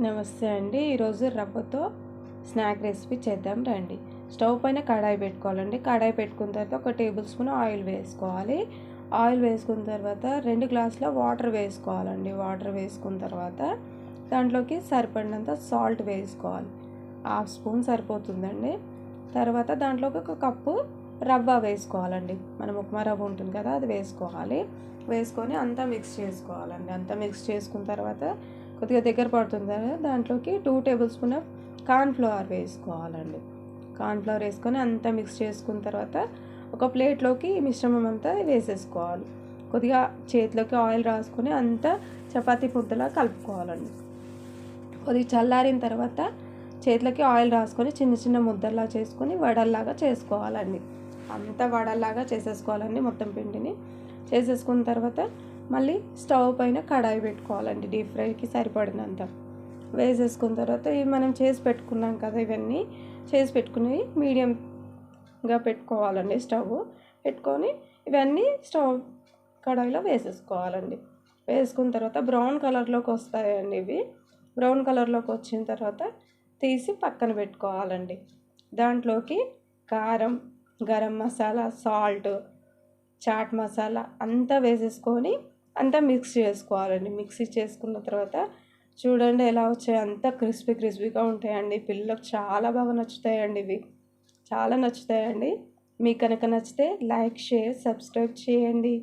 నమస్తే అండి. ఈరోజు రవ్వతో స్నాక్ రెసిపీ చేద్దాం రండి. స్టవ్ పైన కడాయి పెట్టుకోవాలండి. కడాయి పెట్టుకున్న తర్వాత ఒక టేబుల్ స్పూన్ ఆయిల్ వేసుకోవాలి. ఆయిల్ వేసుకున్న తర్వాత రెండు గ్లాసుల వాటర్ వేసుకోవాలండి. వాటర్ వేసుకున్న తర్వాత దాంట్లోకి సరిపడినంత సాల్ట్ వేసుకోవాలి. హాఫ్ స్పూన్ సరిపోతుందండి. తర్వాత దాంట్లోకి ఒక కప్పు రవ్వ వేసుకోవాలండి. మనం ఉప్మా రవ్వ ఉంటుంది కదా అది వేసుకోవాలి. వేసుకొని అంతా మిక్స్ చేసుకోవాలండి. అంతా మిక్స్ చేసుకున్న తర్వాత కొద్దిగా దగ్గర పడుతుంది కదా దాంట్లోకి two tablespoon of cornflour వేసుకోవాలండి. కార్న్ఫ్లవర్ వేసుకొని అంతా మిక్స్ చేసుకున్న తర్వాత ఒక ప్లేట్లోకి మిశ్రమం అంతా వేసేసుకోవాలి. కొద్దిగా చేతిలోకి ఆయిల్ రాసుకొని అంతా చపాతీ ముద్దలా కలుపుకోవాలండి. కొద్దిగా చల్లారిన తర్వాత చేతులకి ఆయిల్ రాసుకొని చిన్న చిన్న ముద్దల్లా చేసుకొని వడల్లాగా చేసుకోవాలండి. అంతా వడల్లాగా చేసేసుకోవాలండి మొత్తం పిండిని. చేసేసుకున్న తర్వాత మళ్ళీ స్టవ్ పైన కడాయి పెట్టుకోవాలండి డీప్ ఫ్రైకి సరిపడినంత. వేసేసుకున్న తర్వాత ఇవి మనం చేసి పెట్టుకున్నాం కదా ఇవన్నీ చేసి పెట్టుకుని మీడియంగా పెట్టుకోవాలండి స్టవ్. పెట్టుకొని ఇవన్నీ స్టవ్ కడాయిలో వేసేసుకోవాలండి. వేసుకున్న తర్వాత బ్రౌన్ కలర్లోకి వస్తాయండి ఇవి. బ్రౌన్ కలర్లోకి వచ్చిన తర్వాత తీసి పక్కన పెట్టుకోవాలండి. దాంట్లోకి కారం గరం మసాలా సాల్ట్ చాట్ మసాలా అంతా వేసేసుకొని అంతా మిక్స్ చేసుకోవాలండి. మిక్సీ చేసుకున్న తర్వాత చూడండి ఎలా వచ్చాయి. అంతా క్రిస్పీ క్రిస్పీగా ఉంటాయండి. పిల్లలకు చాలా బాగా నచ్చుతాయండి ఇవి. చాలా నచ్చుతాయండి. మీకు కనుక నచ్చితే లైక్ షేర్ సబ్స్క్రైబ్ చేయండి.